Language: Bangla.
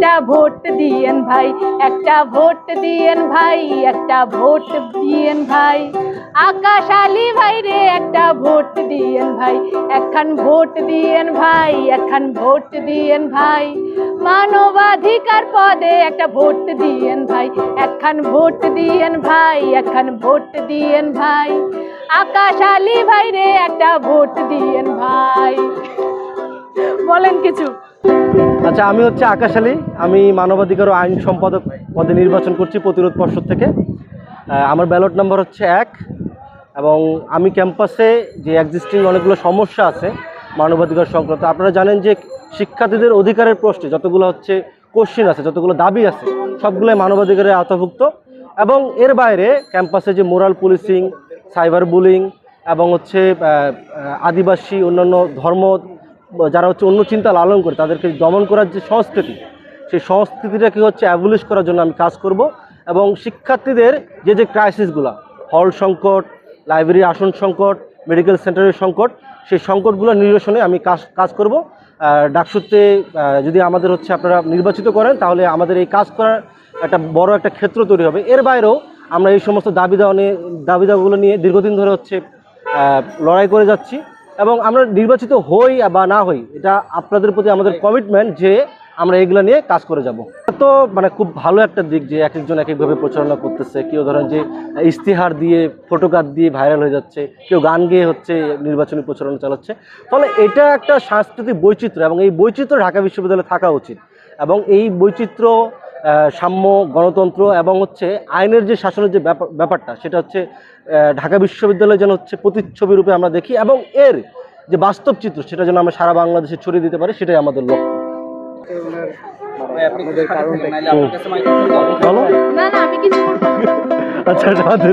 একটা ভোট দিয়েন ভাই একটা ভোট দিয়েন ভাই একটা ভোট দিয়েন ভাই আকাশ আলী ভাই রে একটা ভোট দিয়েন ভাই একখান ভোট দিয়েন ভাই একখান ভোট দিয়েন ভাই মানবাধিকার পদে একটা ভোট দিয়েন ভাই একখান ভোট দিয়েন ভাই একখান ভোট দিয়েন ভাই আকাশ আলী ভাই রে একটা ভোট দিয়েন ভাই বলেন কিছু। আচ্ছা আমি হচ্ছে আকাশ আলী আমি মানবাধিকার ও আইন সম্পাদক পদে নির্বাচন করছি প্রতিরোধ পর্ষদ থেকে। আমার ব্যালট নাম্বার হচ্ছে এক এবং আমি ক্যাম্পাসে যে এক্সিস্টিং অনেকগুলো সমস্যা আছে মানবাধিকার সংক্রান্ত, আপনারা জানেন যে শিক্ষার্থীদের অধিকারের প্রশ্নে যতগুলো হচ্ছে কোশ্চিন আছে, যতগুলো দাবি আছে, সবগুলোই মানবাধিকারের আওতাভুক্ত। এবং এর বাইরে ক্যাম্পাসে যে মোরাল পুলিশিং সাইবার বুলিং এবং হচ্ছে আদিবাসী, অন্যান্য ধর্ম যারা হচ্ছে অন্য চিন্তা লালন করে, তাদেরকে দমন করার যে সংস্কৃতি, সেই সংস্কৃতিটাকে হচ্ছে অ্যাবলিশ করার জন্য আমি কাজ করব এবং শিক্ষার্থীদের যে যে ক্রাইসিসগুলো হল সংকট লাইব্রেরি আসন সংকট মেডিকেল সেন্টারের সংকট, সেই সংকটগুলো নিরসনে আমি কাজ কাজ করব। ডাকসুতে যদি আমাদের হচ্ছে আপনারা নির্বাচিত করেন, তাহলে আমাদের এই কাজ করার একটা বড় একটা ক্ষেত্র তৈরি হবে। এর বাইরেও আমরা এই সমস্ত দাবি দাওয়া নিয়ে, দাবি দাওয়াগুলো নিয়ে দীর্ঘদিন ধরে হচ্ছে লড়াই করে যাচ্ছি। এবং আমরা নির্বাচিত হই বা না হই এটা আপনাদের প্রতি আমাদের কমিটমেন্ট যে আমরা এগুলো নিয়ে কাজ করে যাব। তো মানে খুব ভালো একটা দিক যে এক একজন এক একভাবে প্রচারণা করতেছে। কেউ ধরেন যে ইস্তিহার দিয়ে ফটোকার দিয়ে ভাইরাল হয়ে যাচ্ছে কেউ গান গেয়ে হচ্ছে নির্বাচনী প্রচারণা চালাচ্ছে। ফলে এটা একটা সাংস্কৃতিক বৈচিত্র্য এবং এই বৈচিত্র্য ঢাকা বিশ্ববিদ্যালয়ে থাকা উচিত। এবং এই বৈচিত্র্য সাম্য গণতন্ত্র এবং হচ্ছে আইনের যে শাসনের যে ব্যাপার- ব্যাপারটা সেটা হচ্ছে ঢাকা বিশ্ববিদ্যালয় যেন হচ্ছে প্রতিচ্ছবি রূপে আমরা দেখি এবং এর যে বাস্তব চিত্র সেটা যেন আমরা সারা বাংলাদেশে ছড়িয়ে দিতে পারি সেটাই আমাদের লক্ষ্য। বলো। না না আমি কিছু বলব না। আচ্ছা আচ্ছা।